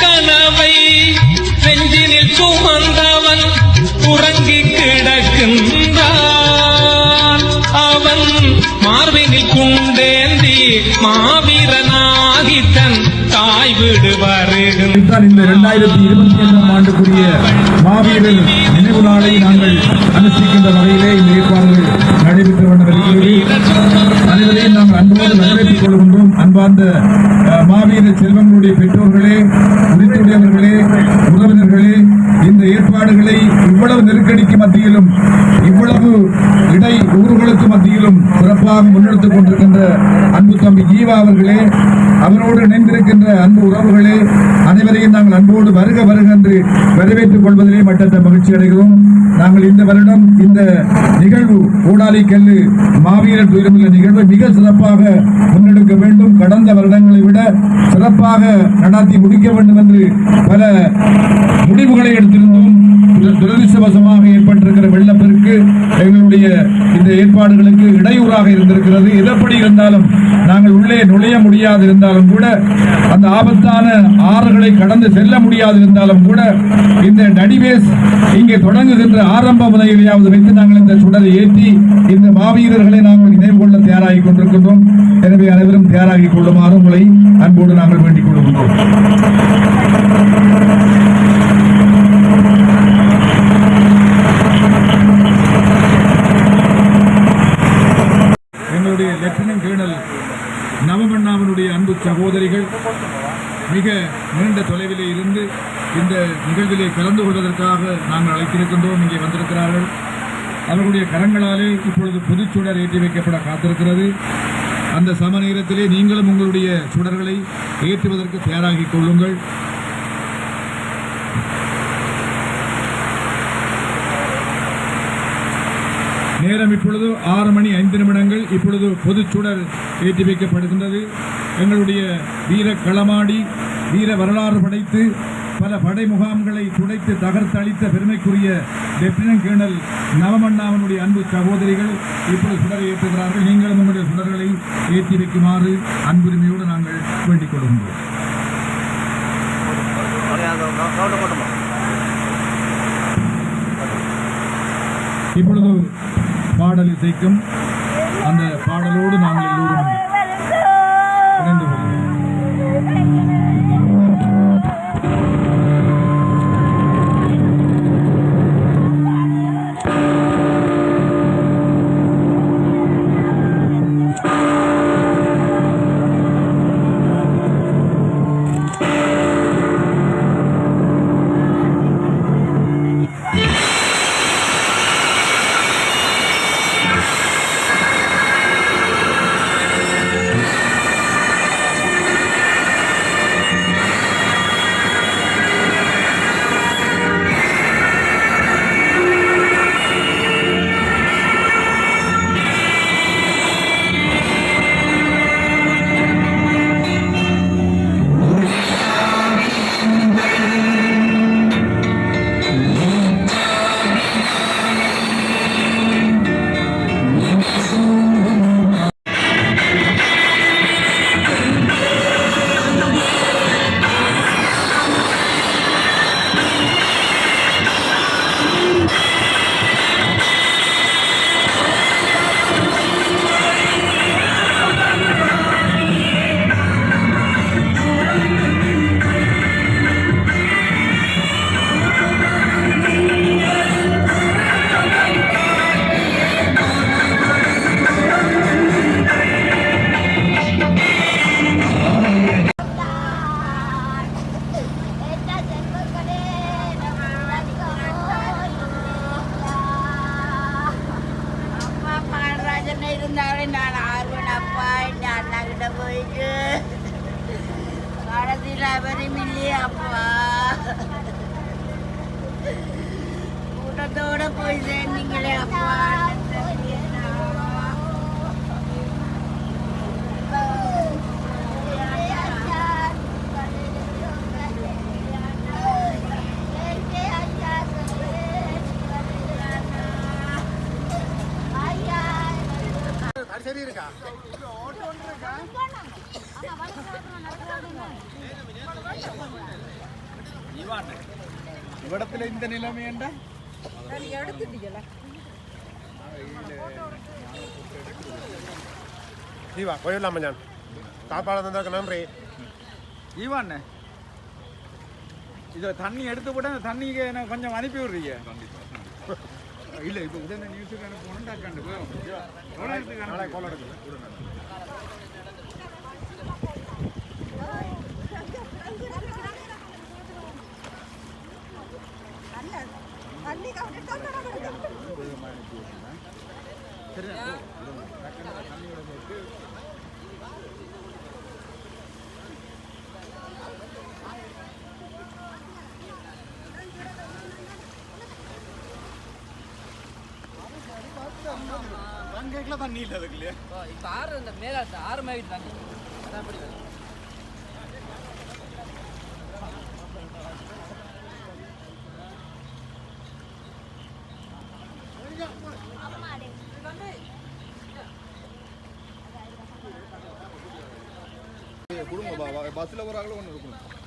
கனவை நெஞ்சினில் சுமந்தவன் உறங்கி கிடக்கின்றான். அவன் மார்பினில் குண்டேந்தி மாவீரனாகி தன் தாய் வீடு வருகின்றான். இந்த இரண்டாயிரத்தி இருபத்தி ஏழாம் ஆண்டுக்குரிய மாவீரர் நினைவு நாளை நாங்கள் அனுஷ்டிக்கின்ற வகையிலே இந்த ஏற்பாடுகள் நடைபெற்று வந்த அனைவரையும் நாங்கள் அன்போடு வரவேற்றுக் கொள்கின்றோம். அன்பார்ந்த மாவீர செல்வங்களுடைய பெற்றோர்களே உரித்துடையவர்களே உறவினர்களே இந்த ஏற்பாடுகளை இவ்வளவு நெருக்கடிக்கு மத்தியிலும் இவ்வளவு சிறப்பாக முன்னெடுத்துக் கொண்டிருக்கின்ற அன்பு தம்பி ஜீவா அவர்களே அவரோடு இணைந்திருக்கின்ற அன்பு உறவுகளே அனைவரையும் நாங்கள் அன்போடு வருக வருக என்று வரவேற்றுக் கொள்வதிலே மட்டற்ற மகிழ்ச்சி அடைகிறோம். நாங்கள் இந்த வருடம் இந்த நிகழ்வு ஊடாலி கல்லு மாவீரர் துயரமில்ல நிகழ்வை மிக சிறப்பாக முன்னெடுக்க வேண்டும். கடந்த வருடங்களை விட சிறப்பாக நடாத்தி முடிக்க வேண்டும் என்று பல முடிவுகளை எடுத்திருந்தோம். துரதிருஷ்டவசமாக ஏற்பட்டிருக்கிற வெள்ளப்பெருக்கு. எங்களுடைய இந்த ஏற்பாடுகளுக்கு இடையூறாக இருந்திருக்கிறது. எதப்படி இருந்தாலும் நாங்கள் உள்ளே நுழைய முடியாது இருந்தாலும் கூட அந்த ஆபத்தான ஆறுகளை கடந்து செல்ல முடியாது இருந்தாலும் கூட இந்த நடிவேஸ் இங்கே தொடங்குகின்ற ஆரம்ப முனையிலேயாவது வைத்து நாங்கள் இந்த சுடரை ஏற்றி இந்த மாவீரர்களை நாங்கள் நினைவு கொள்ள தயாராகி கொண்டிருக்கின்றோம். எனவே அனைவரும் தயாராகி கொள்ளுமாறு உங்களை அன்போடு நாங்கள் வேண்டிக் கொள்கின்றோம் எங்களுடைய லெப்டினன்ட் கேர்னல் நவமண்ணாவினுடைய அன்பு சகோதரிகள் மிக நீண்ட தொலைவிலே இருந்து இந்த நிகழ்விலே கலந்து கொள்வதற்காக நாங்கள் அழைத்திருக்கின்றோம் இங்கே வந்திருக்கிறார்கள். அவர்களுடைய கரங்களாலே இப்பொழுது புதுச்சுடர் ஏற்றி வைக்கப்பட காத்திருக்கிறது. அந்த சம நேரத்திலே நீங்களும் உங்களுடைய சுடர்களை ஏற்றுவதற்கு தயாராகிக் கொள்ளுங்கள். நேரம் இப்பொழுது ஆறு மணி ஐந்து நிமிடங்கள். இப்பொழுது பொதுச்சுடர் ஏற்றி வைக்கப்படுகின்றது எங்களுடைய வீர களமாடி வீர வரலாறு படைத்து பல படை முகாம்களை துடைத்து தகர்த்தளித்த பெருமைக்குரிய லெப்டினன்ட் கேர்னல் நவமண்ணாவனுடைய அன்பு சகோதரிகள் இப்பொழுது சுடரை ஏற்றுகிறார்கள். நீங்களும் உங்களுடைய சுடர்களை ஏற்றி வைக்குமாறு அன்புரிமையோடு நாங்கள் வேண்டிக் கொள்கின்றோம். இப்பொழுது பாடல் இசைக்கும் அந்த பாடலோடு நாங்கள் எல்லோரும் நான் ஆர்வன் அப்பா இந்த அண்ணா கிட்ட போயிட்டு. கடைசியில் அவரும் இல்லையே அப்பா. கூட்டத்தோட போய் சேர்ந்தீங்களே அப்பா. ഇവിടത്തിലെ ഇന്ത്യ നിലമേണ്ട ஜீவா போயிடலாமா ஞான் சாப்பாடு தந்தாக்க நன்றி ஜீவாண்ணே இதில் தண்ணி எடுத்து போட்டால் தண்ணிக்கு எனக்கு கொஞ்சம் அனுப்பி விடுறீங்க கண்டிப்பாக இல்லை இப்போ உடனே நியூஸுக்கு அனுப்பணும் டக்காண்டு நாளை கோலம் அங்கேக்கெல்லாம் தண்ணி இல்லை அதுக்கு இல்லையா? இப்போ ஆறு இந்த மேலே ஆறு மாதிரி தண்ணி அதான் அப்படி கொடுங்க பஸ்ஸில் ஒரு ஒன்று இருக்கணும்